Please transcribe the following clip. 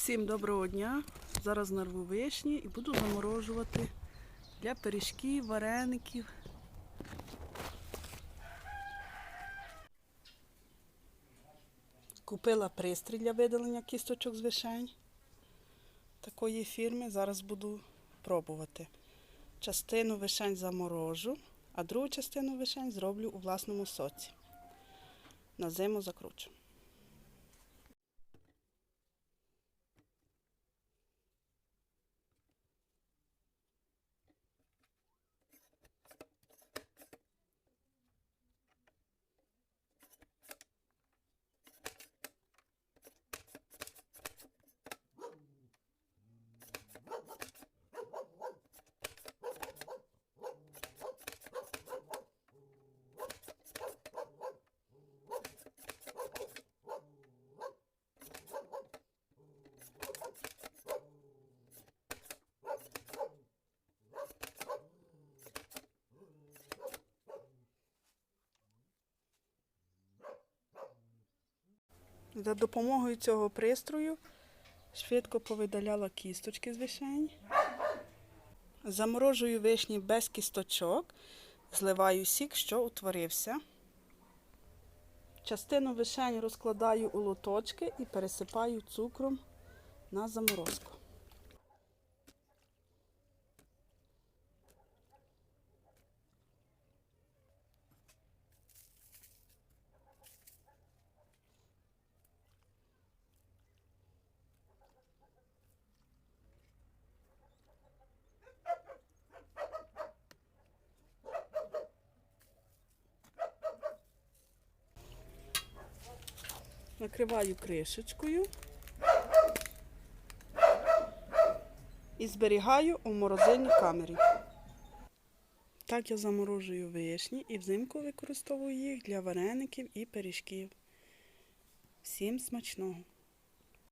Всім доброго дня! Зараз нарву вишні і буду заморожувати для пиріжків, вареників. Купила пристрій для видалення кісточок з вишень такої фірми. Зараз буду пробувати. Частину вишень заморожу, а другу частину вишень зроблю у власному соці. На зиму закручу. За допомогою цього пристрою швидко повидаляла кісточки з вишень. Заморожую вишні без кісточок, зливаю сік, що утворився. Частину вишень розкладаю у лоточки і пересипаю цукром на заморозку. Накриваю кришечкою і зберігаю у морозильній камері. Так я заморожую вишні і взимку використовую їх для вареників і пиріжків. Всім смачного!